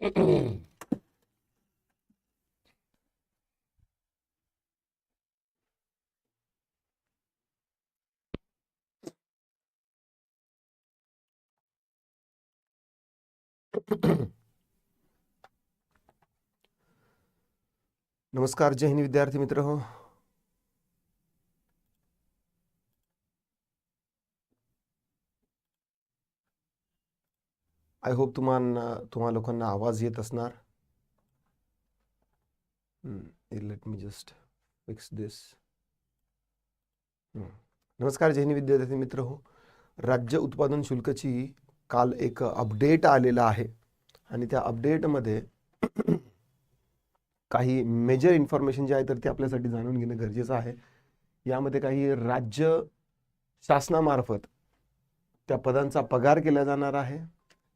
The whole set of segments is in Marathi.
नमस्कार जय हिंद विद्यार्थी मित्र। हो आय होप तुम्हाला तुम्हा लोकांना आवाज येत असणार. Let me just fix this नमस्कार जैन विद्यार्थी मित्र हो. राज्य उत्पादन शुल्कची काल एक अपडेट आलेला आहे. आणि त्या अपडेटमध्ये काही मेजर इन्फॉर्मेशन जे आहे तर ते आपल्यासाठी जाणून घेणं गरजेचं आहे. यामध्ये काही राज्य शासनामार्फत त्या पदांचा पगार केला जाणार आहे.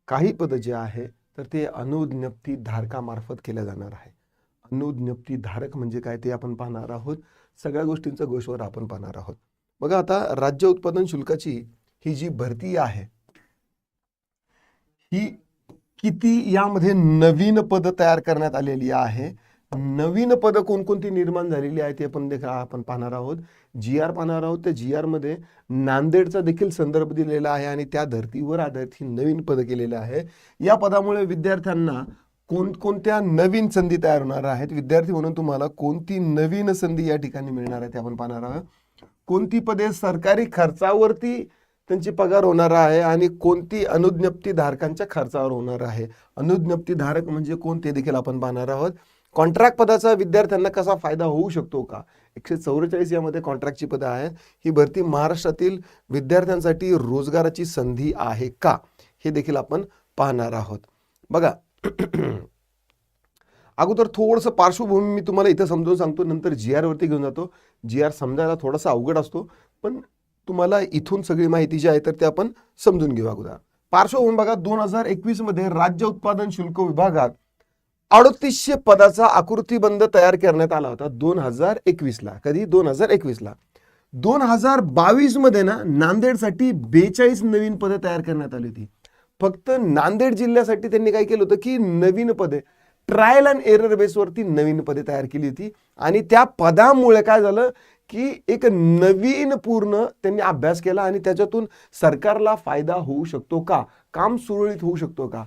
काही पदं जे आहे तर ते अनुज्ञप्ती धारकामार्फत केल्या जाणार आहे. अनुज्ञप्ती धारक म्हणजे काय ते आपण पाहणार आहोत. सगळ्या गोष्टींचा गोष्टवर आपण पाहणार आहोत. बघा आता राज्य उत्पादन शुल्काची ही जी भरती आहे ही किती यामध्ये नवीन पद तयार करण्यात आलेली आहे. नवीन पदं कोणकोणती निर्माण झालेली आहे ते पण देखील आपण पाहणार आहोत. जी आर पाहणार आहोत. त्या जी आरमध्ये नांदेडचा देखील संदर्भ दिलेला आहे आणि त्या धर्तीवर आधारित ही नवीन पदं केलेली आहे. या पदामुळे विद्यार्थ्यांना कोणकोणत्या नवीन संधी तयार होणार आहेत? विद्यार्थी म्हणून तुम्हाला कोणती नवीन संधी या ठिकाणी मिळणार आहे ते आपण पाहणार आहोत. कोणती पदे सरकारी खर्चावरती त्यांची पगार होणार आहे आणि कोणती अनुज्ञप्ती धारकांच्या खर्चावर होणार आहे? अनुज्ञप्ती धारक म्हणजे कोण ते देखील आपण पाहणार आहोत. कॉन्ट्रॅक्ट पदाचा विद्यार्थ्यांना कसा फायदा होऊ शकतो का? एकशे चौवेचाळीस यामध्ये कॉन्ट्रॅक्टची पदं आहेत. ही भरती महाराष्ट्रातील विद्यार्थ्यांसाठी रोजगाराची संधी आहे का? हे देखील आपण पाहणार आहोत. बघा. अगोदर थोडंसं पार्श्वभूमी मी तुम्हाला इथं समजावून सांगतो नंतर जी आरवरती घेऊन जातो. जी आर समजायला थोडासा अवघड असतो पण तुम्हाला इथून सगळी माहिती जी आहे तर ते आपण समजून घेऊ अगोदर. पार्श्वभूमी बघा दोन हजार एकवीसमध्ये राज्य उत्पादन शुल्क विभागात अडतीसशे पदाचा आकृतीबंध तयार करण्यात आला होता दोन हजार एकवीसला. कधी? दोन हजार एकवीसला. दोन हजार बावीसमध्ये ना नांदेडसाठी बेचाळीस नवीन पदे तयार करण्यात आली होती. फक्त नांदेड जिल्ह्यासाठी त्यांनी काय केलं होतं की नवीन पदे ट्रायल अँड एरर बेसवरती नवीन पदे तयार केली होती. आणि त्या पदामुळे काय झालं की एक नवीन पूर्ण त्यांनी अभ्यास केला आणि त्याच्यातून सरकारला फायदा होऊ शकतो का? काम सुरळीत होऊ शकतो का?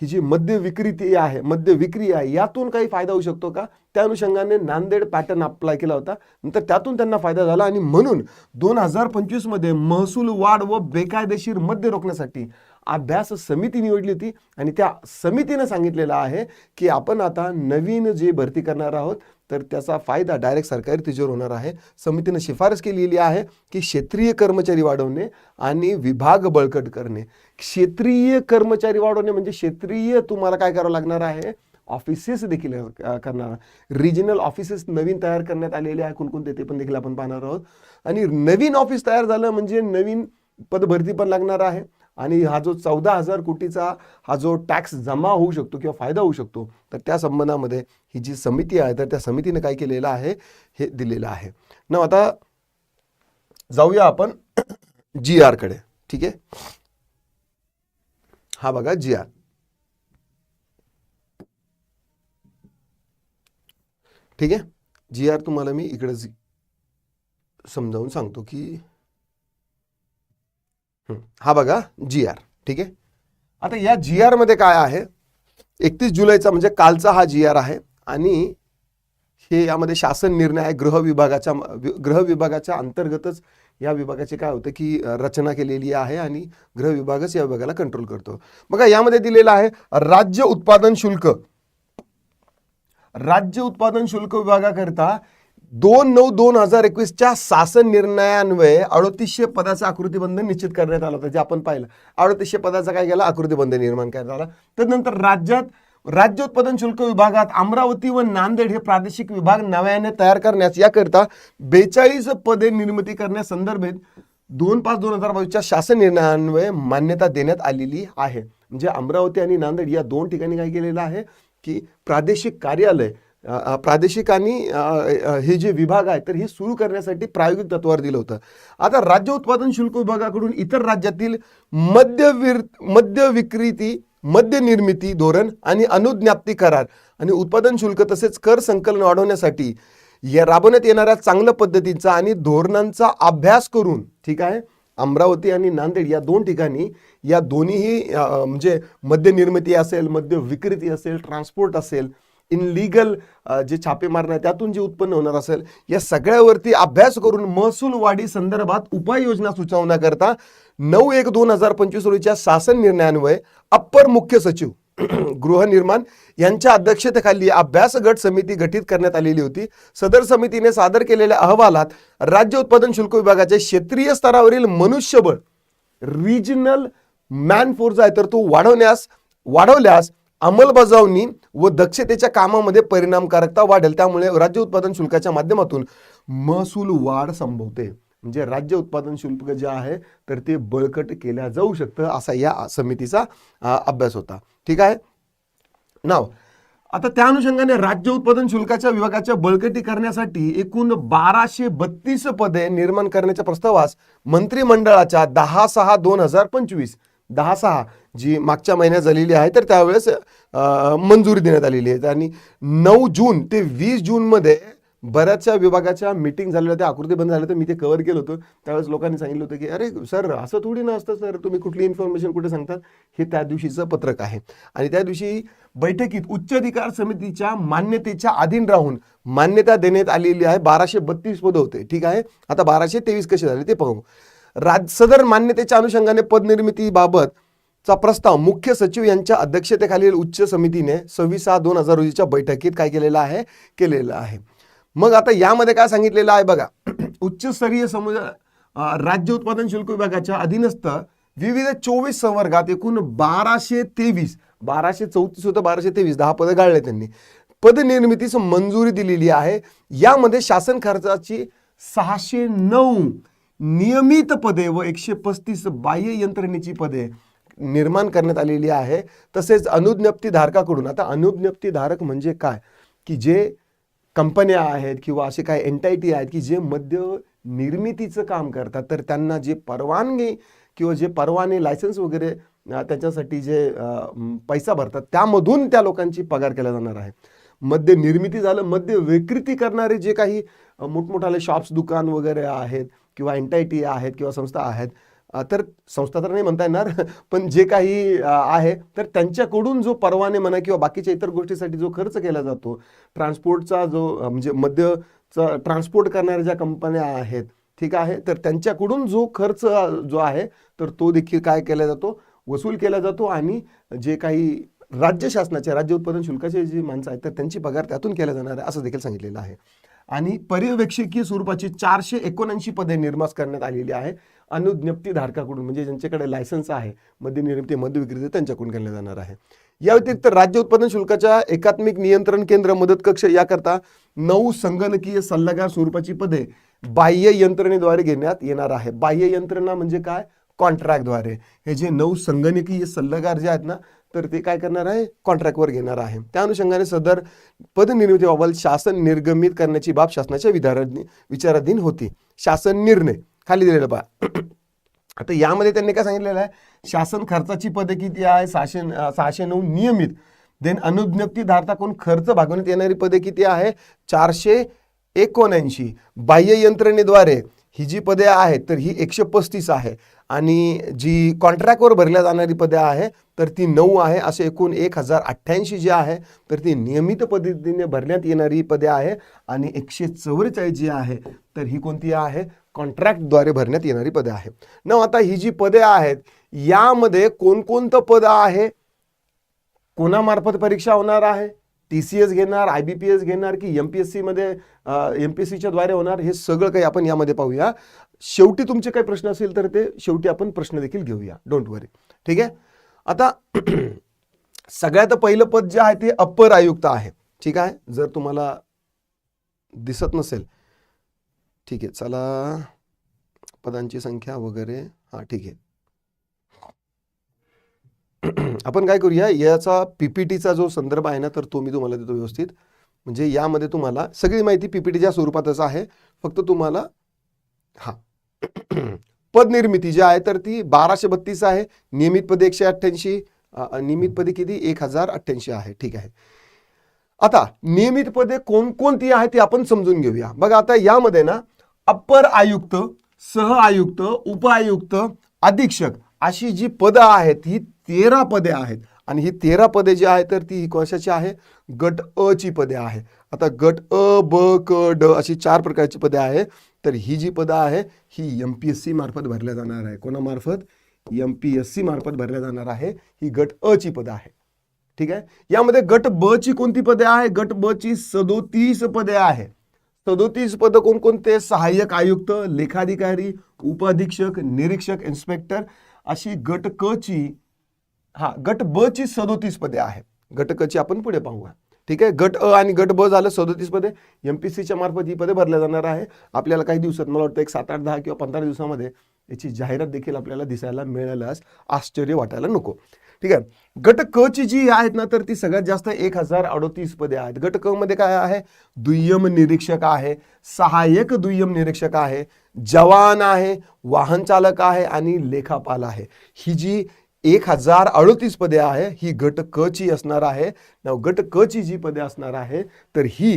ही जी मद्य विक्री आहे मद्य विक्री आहे यातून काही फायदा होऊ शकतो का? त्या अनुषंगाने नांदेड पॅटर्न अप्लाय केला होता. नंतर त्यातून त्यांना फायदा झाला आणि म्हणून दोन हजार पंचवीसमध्ये महसूल वाढ व बेकायदेशीर मद्य रोखण्यासाठी अभ्यास समिती निवडली होती. आणि त्या समितीनं सांगितलेलं आहे की आपण आता नवीन जे भरती करणार आहोत तर त्याचा फायदा डायरेक्ट सरकारी तिजोर होणार आहे. समितीनं शिफारस केलेली आहे की क्षेत्रीय कर्मचारी वाढवणे आणि विभाग बळकट करणे. क्षेत्रीय कर्मचारी वाढवणे म्हणजे क्षेत्रीय तुम्हाला काय करावं लागणार आहे? ऑफिसेस देखील करणार. रिजनल ऑफिसेस नवीन तयार करण्यात आलेले आहे. कोणकोणते ते पण देखील आपण पाहणार आहोत. आणि नवीन ऑफिस तयार झालं म्हणजे नवीन पदभरती पण लागणार आहे. आणि हा जो चौदा हजार कोटीचा हा जो टॅक्स जमा होऊ शकतो किंवा फायदा होऊ शकतो तर त्या संबंधामध्ये ही जी समिती आहे तर त्या समितीने काय केलेलं आहे हे दिलेलं आहे. ना आता जाऊया आपण जी आरकडे ठीक आहे? हा बघा जी आर ठीक आहे? जी आर तुम्हाला मी इकडे समजावून सांगतो की हं, बघा जी आर ठीक आहे? आता या जी आरमध्ये काय आहे? एकतीस जुलैचा म्हणजे कालचा हा जी आर आहे आणि हे यामध्ये शासन निर्णय आहे गृह विभागाच्या गृह विभागाच्या अंतर्गतच या विभागाचे काय होतं की रचना केलेली आहे आणि गृह विभागच या विभागाला कंट्रोल करतो. बघा यामध्ये दिलेलं आहे राज्य उत्पादन शुल्क. राज्य उत्पादन शुल्क विभागाकरिता दोन नऊ दोन हजार एकवीसच्या शासन निर्णयान्वये अडोतीसशे पदाचा आकृतीबंध निश्चित करण्यात आला होता जे आपण पाहिलं. अडोतीसशे पदाचा काय केला? आकृतीबंध निर्माण करण्यात आला. त्यानंतर राज्यात राज्य उत्पादन शुल्क विभागात अमरावती व नांदेड हे प्रादेशिक विभाग नव्याने तयार करण्यास याकरिता बेचाळीस पदे निर्मिती करण्यासंदर्भात दोन पाच दोन हजार बावीसच्या शासन निर्णयान्वये मान्यता देण्यात आलेली आहे. म्हणजे अमरावती आणि नांदेड या दोन ठिकाणी काय केलेलं आहे? की प्रादेशिक कार्यालय प्रादेशिक आणि हे जे विभाग आहे तर हे सुरू करण्यासाठी प्रायोगिक तत्वावर दिलं होतं. आता राज्य उत्पादन शुल्क विभागाकडून इतर राज्यातील मद्य विर मद्य विक्रीती मद्य निर्मिती धोरण आणि अनुज्ञाप्ती करार आणि उत्पादन शुल्क तसेच कर संकलन वाढवण्यासाठी या राबवण्यात येणाऱ्या चांगल्या पद्धतींचा आणि धोरणांचा अभ्यास करून ठीक आहे अमरावती आणि नांदेड या दोन ठिकाणी या दोन्हीही म्हणजे मद्य निर्मिती असेल मद्य विक्रेती असेल ट्रान्सपोर्ट असेल इनलिगल जे छापे मारणार त्यातून जे उत्पन्न होणार असेल या सगळ्यावरती अभ्यास करून महसूल वाढी संदर्भात उपाययोजना सुचवण्याकरता नऊ एक दोन हजार पंचवीस रोजीच्या शासन निर्णयान्वये अप्पर मुख्य सचिव गृहनिर्माण यांच्या अध्यक्षतेखाली अभ्यास गट समिती गठीत करण्यात आलेली होती. सदर समितीने सादर केलेल्या अहवालात राज्य उत्पादन शुल्क विभागाचे क्षेत्रीय स्तरावरील मनुष्यबळ रिजनल मॅन फोर्स आहे तर तो वाढवण्यास वाढवल्यास अंमलबजावणी व दक्षतेच्या कामामध्ये परिणामकारकता वाढेल. त्यामुळे राज्य उत्पादन शुल्काच्या माध्यमातून महसूल वाढ संभवते. म्हणजे राज्य उत्पादन शुल्क जे आहे तर ते बळकट केल्या जाऊ शकतं असा या समितीचा अभ्यास होता. ठीक आहे? नाव. आता त्या अनुषंगाने राज्य उत्पादन शुल्काच्या विभागाच्या बळकटी करण्यासाठी एकूण बाराशे बत्तीस पदे निर्माण करण्याच्या प्रस्तावास मंत्रिमंडळाच्या दहा सहा दोन हजार पंचवीस. दहा सहा जी मागच्या महिन्यात झालेली आहे तर त्यावेळेस मंजुरी देण्यात आलेली आहे. आणि नऊ जून ते वीस जूनमध्ये बऱ्याचशा विभागाच्या मिटिंग झालेल्या होत्या आकृती बंद झाल्या तर मी ते कव्हर केलं होतं. त्यावेळेस लोकांनी सांगितलं होतं की अरे सर असं थोडी ना असतं सर. तुम्ही कुठली इन्फॉर्मेशन कुठे सांगतात हे त्या दिवशीचं पत्रक आहे. आणि त्या दिवशी बैठकीत उच्च अधिकार समितीच्या मान्यतेच्या अधीन राहून मान्यता देण्यात आलेली आहे. बाराशे बत्तीस पदं होते. ठीक आहे? आता बाराशे तेवीस कसे झाले ते पाहू. राज सदर मान्यतेच्या अनुषंगाने पदनिर्मितीबाबतचा प्रस्ताव मुख्य सचिव यांच्या अध्यक्षतेखालील उच्च समितीने सव्वीस सहा दोन हजार रोजीच्या बैठकीत काय केलेला आहे? केलेलं आहे. मग आता यामध्ये काय सांगितलेलं आहे बघा. उच्चस्तरीय समुदाय राज्य उत्पादन शुल्क विभागाच्या अधीनस्थ विविध चोवीस संवर्गात एकूण बाराशे तेवीस बाराशे चौतीस होतं बाराशे तेवीस दहा पदं गाळले त्यांनी. पदनिर्मितीस मंजुरी दिलेली आहे. यामध्ये शासन खर्चाची सहाशे नऊ नियमित पदे व एकशे पस्तीस बाह्य यंत्रणेची पदे निर्माण करण्यात आलेली आहे. तसेच अनुज्ञप्तीधारकाकडून आता अनुज्ञप्तीधारक म्हणजे काय? की जे कंपन्या आहेत किंवा असे काही एंटायटी आहेत की जे मद्य निर्मितीचं काम करतात. तर त्यांना जे परवानगी किंवा जे परवाने लायसन्स वगैरे त्याच्यासाठी जे पैसा भरतात त्यामधून त्या लोकांची पगार केला जाणार आहे. मद्य निर्मिती झालं मद्य विक्रीती करणारे जे काही मोठमोठाले शॉप्स दुकान वगैरे आहेत किंवा एनटायटी आहेत किंवा संस्था आहेत तर संस्था तर नाही म्हणता येणार पण जे काही आहे तर त्यांच्याकडून जो परवाने म्हणा किंवा बाकीच्या इतर गोष्टीसाठी जो खर्च केला जातो ट्रान्सपोर्टचा जो म्हणजे मद्यचा ट्रान्सपोर्ट करणाऱ्या ज्या कंपन्या आहेत ठीक आहे तर त्यांच्याकडून जो खर्च जो आहे तर तो देखील काय केला जातो वसूल केला जातो आणि जे काही राज्य शासनाचे राज्य उत्पादन शुल्काचे जी माणसं आहेत तर त्यांची पगार त्यातून केला जाणार आहे असं देखील सांगितलेलं आहे. आणि पर्यवेक्षकीय स्वरूपाची चारशे एकोणऐंशी पदे निर्माण करण्यात आलेली आहे. अनुज्ञप्तीधारकाकडून म्हणजे ज्यांच्याकडे लायसन्स आहे मद्य निर्मिती मद्य विक्रेते त्यांच्याकडून केले जाणार आहे. या व्यतिरिक्त राज्य उत्पादन शुल्काच्या एकात्मिक नियंत्रण केंद्र मदत कक्ष याकरता नऊ संगणकीय सल्लागार स्वरूपाची पदे बाह्य यंत्रणेद्वारे घेण्यात येणार आहे. बाह्य यंत्रणा म्हणजे काय? कॉन्ट्रॅक्टद्वारे हे जे नऊ संगणकीय सल्लागार जे आहेत ना तर ते काय करणार आहे? कॉन्ट्रॅक्टवर घेणार आहे. त्या अनुषंगाने सदर पदनिर्मितीबाबत शासन निर्गमित करण्याची बाब शासनाच्या विधाराधीन विचाराधीन होती. शासन निर्णय. खाली दिलेलं पहा. आता यामध्ये त्यांनी काय सांगितलेलं आहे? शासन खर्चाची पदे किती आहे? सहाशे सहाशे नऊ नियमित. देन अनुज्ञप्ती धारताकडून खर्च भागवण्यात येणारी पदे किती आहे? चारशे एकोणऐंशी. बाह्य यंत्रणेद्वारे ही जी पदे आहेत तर ही एकशे पस्तीस आहे. आणि जी कॉन्ट्रॅक्टवर भरल्या जाणारी पदे आहे तर ती नऊ आहे. असे एकूण एक हजार अठ्ठ्याऐंशी जी आहे तर ती नियमित पद्धतीने भरण्यात येणारी पदे आहे. आणि एकशे चव्वेचाळीस जी आहे तर ही कोणती आहे? कॉन्ट्रॅक्टद्वारे भरण्यात येणारी पदे आहे. न आता ही जी पदे आहेत यामध्ये कोणकोणतं पद आहे? कोणामार्फत परीक्षा होणार आहे? टी सी एस घेणार आय बी पी एस घेणार की एम पी एस सीमध्ये एम पी एस सीच्या द्वारे होणार हे सगळं काही आपण यामध्ये पाहूया. शेवटी तुमचे काही प्रश्न असेल तर ते शेवटी आपण प्रश्न देखील घेऊया. डोंट वरी ठीक आहे? आता सगळ्यात पहिलं पद जे आहे ते अप्पर आयुक्त आहे. ठीक आहे? जर तुम्हाला दिसत नसेल. ठीक आहे चला. पदांची संख्या वगैरे. हां ठीक आहे. आपण काय करूया याचा पीपीटीचा जो संदर्भ आहे ना तर तो मी तुम्हाला देतो व्यवस्थित. म्हणजे यामध्ये तुम्हाला सगळी माहिती पीपीटीच्या स्वरूपातच आहे. फक्त तुम्हाला हा. पदनिर्मिती जी आहे तर ती बाराशे बत्तीस आहे. नियमित पदे एकशे अठ्ठ्याऐंशी नियमित पदे किती? एक हजार अठ्ठ्याऐंशी आहे. ठीक आहे. आता नियमित पदे कोणकोणती आहेत ती आपण समजून घेऊया. बघा आता यामध्ये ना अप्पर आयुक्त सह आयुक्त उपायुक्त अधीक्षक अशी जी पदं आहेत ही तेरा पदे आहेत. आणि ही तेरा पदे जी आहेत तर ती कशाची आहे? गट अ ची पदे आहे. आता गट अ ब क ड अशी चार प्रकारची पदे आहे. तर ही जी पदं आहे ही एम पी एस सी मार्फत भरल्या जाणार आहे. कोणामार्फत? एम पी एस सी मार्फत भरल्या जाणार आहे. ही गट अ ची पदं आहे. ठीक आहे? यामध्ये गट ब ची कोणती पदे आहे? गट ब ची सदोतीस पदे आहे. सदोतीस पदं कोणकोणते? सहाय्यक आयुक्त लेखाधिकारी उपअधीक्षक निरीक्षक इन्स्पेक्टर अशी गट क ची हा गट ब ची सदोतीस पदे आहेत. गट क ची आपण पुढे पाहूया. ठीक आहे? गट अ आणि गट ब झालं सदोतीस पदे. एम पी सीच्या मार्फत ही पदे भरल्या जाणार आहे आपल्याला काही दिवसात मला वाटतं एक सात आठ दहा किंवा पंधरा दिवसामध्ये याची जाहिरात देखील आपल्याला दिसायला मिळाल्यास आश्चर्य वाटायला नको. ठीक आहे? गट क ची जी आहेत ना तर ती सगळ्यात जास्त एक हजार अडोतीस पदे आहेत. गट क मध्ये काय आहे? दुय्यम निरीक्षक आहे. सहाय्यक दुय्यम निरीक्षक आहे. जवान आहे. वाहन चालक आहे. आणि लेखापाल आहे. ही जी एक हजार अडोतीस पदे आहे ही गट क ची असणार आहे. नाव गट क ची जी पदे असणार आहे तर ही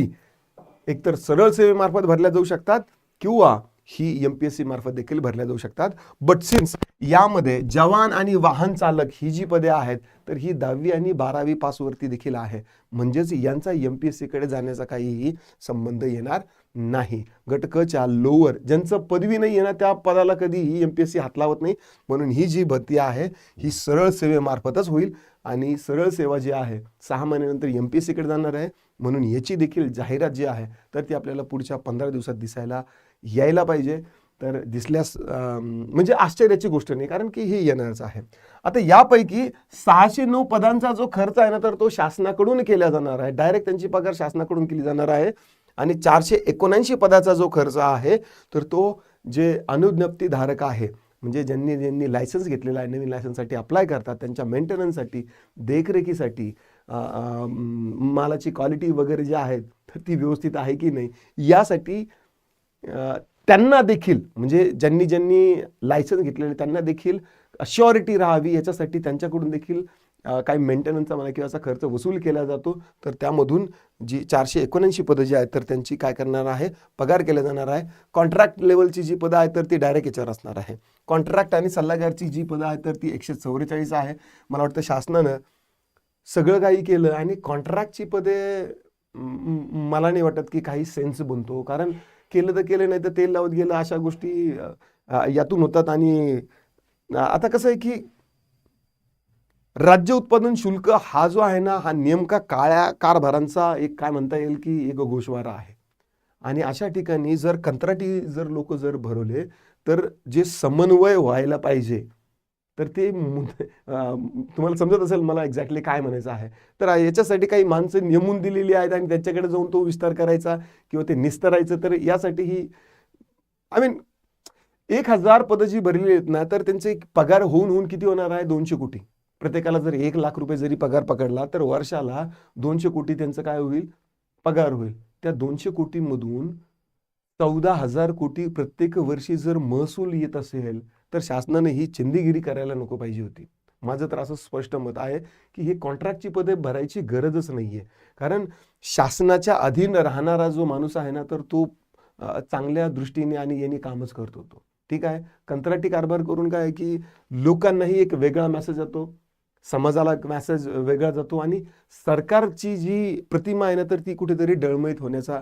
एकतर सरळ सेवेमार्फत भरल्या जाऊ शकतात किंवा ही एम पी एस सी मार्फत देखील भरल्या जाऊ शकतात. बट सिन्स यामध्ये जवान आणि वाहन चालक ही जी पदे आहेत तर ही दहावी आणि बारावी पासवरती देखील आहे. म्हणजेच यांचा एम पी एस सीकडे जाण्याचा काहीही संबंध येणार नाही. गटकच्या लोअर ज्यांचं पदवी नाही आहे ना त्या पदाला कधीही एम पी एस सी हात लावत नाही. म्हणून ही जी भरती आहे ही सरळ सेवेमार्फतच होईल आणि सरळ सेवा जी आहे सहा महिन्यानंतर एम पी एस सीकडे जाणार आहे. म्हणून याची देखील जाहिरात जी आहे तर ती आपल्याला पुढच्या पंधरा दिवसात दिसायला यायला पाहिजे. तर दिसल्यास म्हणजे आश्चर्याची गोष्ट नाही कारण की हे येणारच आहे. आता यापैकी सहाशे नऊ पदांचा जो खर्च आहे ना तर तो शासनाकडून केला जाणार आहे. डायरेक्ट त्यांची पगार शासनाकडून केली जाणार आहे. आणि चारशे एकोणऐंशी पदाचा जो खर्च आहे तर तो जे अनुज्ञप्तीधारक आहे म्हणजे ज्यांनी ज्यांनी लायसन्स घेतलेला आहे नवीन लायसन्ससाठी अप्लाय करतात त्यांच्या मेंटेनन्ससाठी देखरेखीसाठी मालाची क्वालिटी वगैरे जी आहेत तर ती व्यवस्थित आहे की नाही यासाठी त्यांना देखील म्हणजे ज्यांनी ज्यांनी लायसन्स घेतलेले त्यांना देखील अश्युरिटी राहावी याच्यासाठी त्यांच्याकडून देखील काही मेंटेनन्सचा म्हणा किंवा असा खर्च वसूल केला जातो तर त्यामधून जी चारशे एकोणऐंशी पदं जी आहेत तर त्यांची काय करणार आहे? पगार केला जाणार आहे. कॉन्ट्रॅक्ट लेवलची जी पदं आहेत तर ती डायरेक्ट याच्यावर असणार आहे. कॉन्ट्रॅक्ट आणि सल्लागारची जी पदं आहेत तर ती एकशे चौवेचाळीस आहे. मला वाटतं शासनानं सगळं काही केलं आणि कॉन्ट्रॅक्टची पदे मला नाही वाटत की काही सेन्स बनतो. कारण केलं तर केलं नाही तर तेल लावत गेलं अशा गोष्टी यातून होतात आणि आता कसं आहे की राज्य उत्पादन शुल्क हा जो आहे ना हा नेमका काळ्या कारभारांचा एक काय म्हणता येईल की एक घोषवारा आहे. आणि अशा ठिकाणी जर कंत्राटी जर लोक जर भरवले तर जे समन्वय व्हायला पाहिजे तर ते तुम्हाला समजत असेल मला एक्झॅक्टली काय म्हणायचं आहे. तर याच्यासाठी काही माणसं नेमून दिलेली आहेत आणि त्यांच्याकडे जाऊन तो विस्तार करायचा किंवा ते निस्तरायचं तर यासाठी ही आय मीन एक हजार पदं जी भरलेली आहेत ना तर त्यांचे पगार होऊन होऊन किती होणार आहे? दोनशे कोटी. प्रत्येकाला जर एक लाख रुपये जरी पगार पकडला तर वर्षाला दोनशे कोटी त्यांचं काय होईल? पगार होईल. त्या दोनशे कोटीमधून चौदा हजार कोटी प्रत्येक वर्षी जर महसूल येत असेल तर शासनाने ही चिंदीगिरी करायला नको पाहिजे होती. माझं तर असं स्पष्ट मत आहे की हे कॉन्ट्रॅक्टची पदे भरायची गरजच नाही आहे कारण शासनाच्या अधीन राहणारा जो माणूस आहे ना तर तो चांगल्या दृष्टीने आणि यांनी कामच करतो तो ठीक आहे? कंत्राटी कारभार करून काय की लोकांनाही एक वेगळा मेसेज येतो? समाजाला मेसेज वेगळा जातो आणि सरकारची जी प्रतिमा आहे ना तर ती कुठेतरी डळमळीत होण्याचा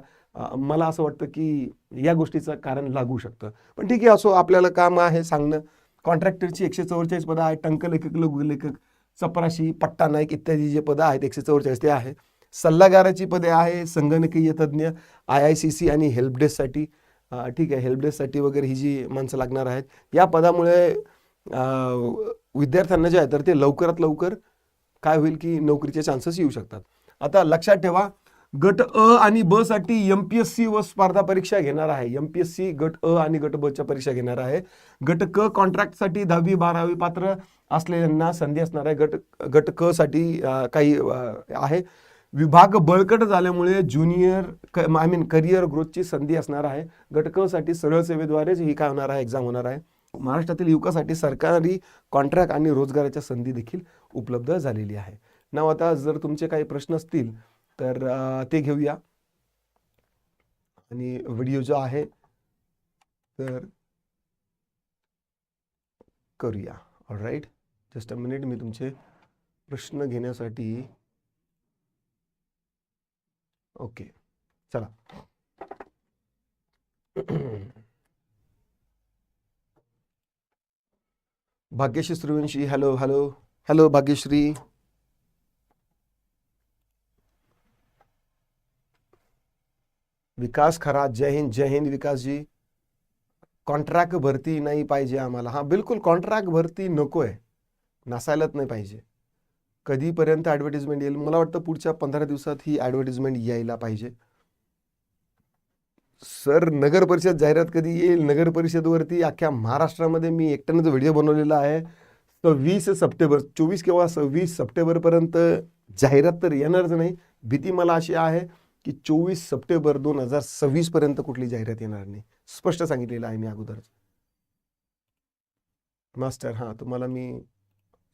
मला असं वाटतं की या गोष्टीचं कारण लागू शकतं. पण ठीक आहे असो आपल्याला काम आहे सांगणं. कॉन्ट्रॅक्टरची एकशे चौवेचाळीस पदं आहेत टंकलेखक लघुलेखक चपराशी पट्टा नाईक इत्यादी जे पदं आहेत एकशे चौवेचाळीस ते आहे. सल्लागाराची पदे आहे संगणकीय तज्ज्ञ आय आय सी सी आणि हेल्पडेस्कसाठी ठीक आहे हेल्पडेस्कसाठी वगैरे ही जी माणसं लागणार आहेत या पदामुळे विद्यार्थ्यांना जे आहे तर ते लवकरात लवकर काय होईल की नोकरीचे चान्सेस येऊ शकतात. आता लक्षात ठेवा गट अ आणि ब साठी एम पी एस सी व स्पर्धा परीक्षा घेणार आहे. एम पी एस सी गट अ आणि गट ब च्या परीक्षा घेणार आहे. गट क कॉन्ट्रॅक्टसाठी दहावी बारावी पात्र असलेल्यांना संधी असणार आहे. गट गट क साठी काही आहे. विभाग बळकट झाल्यामुळे ज्युनियर आय मीन करिअर ग्रोथची संधी असणार आहे. गट क साठी सरळ सेवेद्वारेच ही काय होणार आहे? एक्झाम होणार आहे. महाराष्ट्रातील युवकासाठी सरकारी कॉन्ट्रॅक्ट आणि रोजगाराच्या संधी देखील उपलब्ध झालेली आहे. नाव आता जर तुमचे काही प्रश्न असतील तर ते घेऊया. आणि व्हिडिओ जो आहे तर करूया. राईट जस्ट अ मिनिट मी तुमचे प्रश्न घेण्यासाठी ओके चला. Bhagyashree Suryavanshi hello hello hello Bhagyashree. Vikas खरा जय हिंद जय हिंद विकासजी. कॉन्ट्रॅक्ट भरती नाही पाहिजे आम्हाला. हां बिलकुल कॉन्ट्रॅक्ट भरती नको आहे नसायलाच नाही पाहिजे. कधीपर्यंत ॲडव्हर्टिजमेंट येईल? मला वाटतं पुढच्या पंधरा दिवसात ही ॲडव्हर्टिजमेंट यायला पाहिजे. सर नगर परिषद जाहिरात कधी येईल? नगर परिषदवरती अख्ख्या महाराष्ट्रामध्ये मी एकट्यानं जो व्हिडिओ बनवलेला आहे. सव्वीस सप्टेंबर चोवीस किंवा सव्वीस सप्टेंबरपर्यंत जाहिरात तर येणारच नाही. भीती मला अशी आहे की चोवीस सप्टेंबर दोन हजार सव्वीसपर्यंत कुठली जाहिरात येणार नाही. स्पष्ट सांगितलेलं आहे मी अगोदरच. मास्टर हां तुम्हाला मी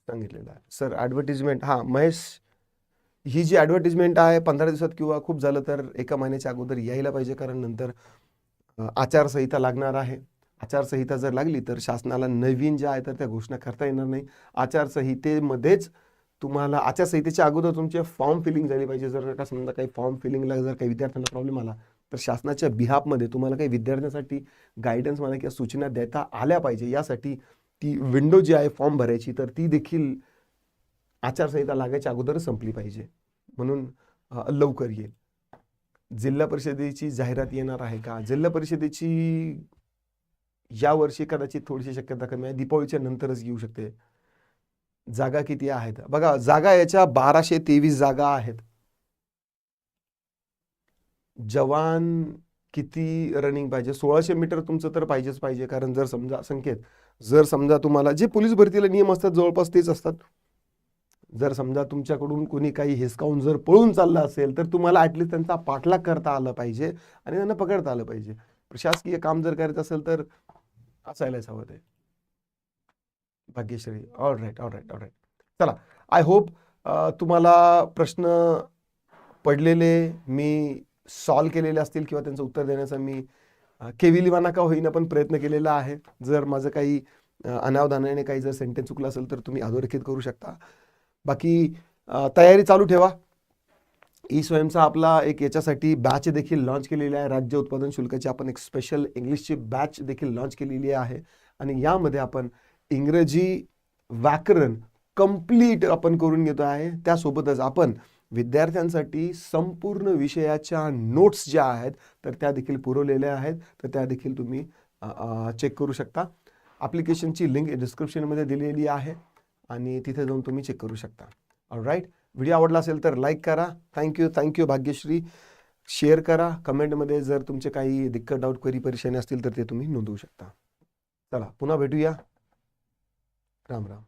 सांगितलेलं आहे. सर ॲडव्हर्टिजमेंट हां महेश ही जी ॲडव्हर्टिजमेंट आहे पंधरा दिवसात किंवा खूप झालं तर एका महिन्याच्या अगोदर यायला पाहिजे कारण नंतर आचारसंहिता लागणार आहे. आचारसंहिता जर लागली तर शासनाला नवीन ज्या आहेत तर त्या घोषणा करता येणार नाही. आचारसंहितेमध्येच तुम्हाला आचारसंहितेच्या अगोदर तुमचे फॉर्म फिलिंग झाली पाहिजे. जर का समजा काही फॉर्म फिलिंगला जर काही विद्यार्थ्यांना प्रॉब्लेम आला तर शासनाच्या बिहापमध्ये तुम्हाला काही विद्यार्थ्यांसाठी गायडन्स म्हणा किंवा सूचना देता आल्या पाहिजे. यासाठी ती विंडो जी आहे फॉर्म भरायची तर ती देखील आचारसंहिता लागायच्या अगोदरच संपली पाहिजे. म्हणून लवकर येईल. जिल्हा परिषदेची जाहिरात येणार आहे का? जिल्हा परिषदेची यावर्षी कदाचित थोडीशी शक्यता कमी आहे. दीपावलीच्या नंतरच येऊ शकते. जागा किती आहेत? बघा जागा याच्या बाराशे तेवीस जागा आहेत. जवान किती रनिंग पाहिजे? सोळाशे मीटर तुमचं तर पाहिजेच पाहिजे. कारण जर समजा संकेत जर समजा तुम्हाला जे पोलीस भरतीला नियम असतात जवळपास तेच असतात. जर समजा तुमच्याकडून कोणी काही हिसकावून जर पळून चाललं असेल तर तुम्हाला ॲटलीस्ट त्यांचा पाठलाग करता आला पाहिजे आणि त्यांना पकडता आलं पाहिजे. प्रशासकीय काम जर करायचं असेल तर असायलाच हवं ते. Bhagyashree. All right all right all right चला आय होप तुम्हाला प्रश्न पडलेले मी सॉल्व केलेले असतील किंवा त्यांचं उत्तर देण्याचा मी अ, केविलिवाना का होईना पण प्रयत्न केलेला आहे. जर माझं काही अनावधानाने काही जर सेंटेन्स चुकलं असेल तर तुम्ही अधोरेखित करू शकता. बाकी तयारी चालू ठेवा. ई स्वयंचा आपला एक याच्यासाठी बॅच देखील लॉन्च केलेली आहे. राज्य उत्पादन शुल्काची आपण एक स्पेशल इंग्लिशची बॅच देखील लॉन्च केलेली आहे. आणि यामध्ये आपण इंग्रजी व्याकरण कंप्लीट आपण करून घेतो आहे. त्यासोबतच आपण विद्यार्थ्यांसाठी संपूर्ण विषयाच्या नोट्स ज्या आहेत तर त्या देखील पुरवलेल्या आहेत. तर त्या देखील तुम्ही चेक करू शकता. ॲप्लिकेशनची लिंक डिस्क्रिप्शनमध्ये दिलेली आहे. आणि तिथे जाऊन तुम्ही चेक करू शकता. राईट व्हिडिओ आवडला असेल तर लाईक करा. Thank you thank you Bhagyashree. शेअर करा. कमेंटमध्ये जर तुमचे काही दिक्कत डाऊट क्वेरी परेशानी असतील तर ते तुम्ही नोंदवू शकता. चला पुन्हा भेटूया. राम राम.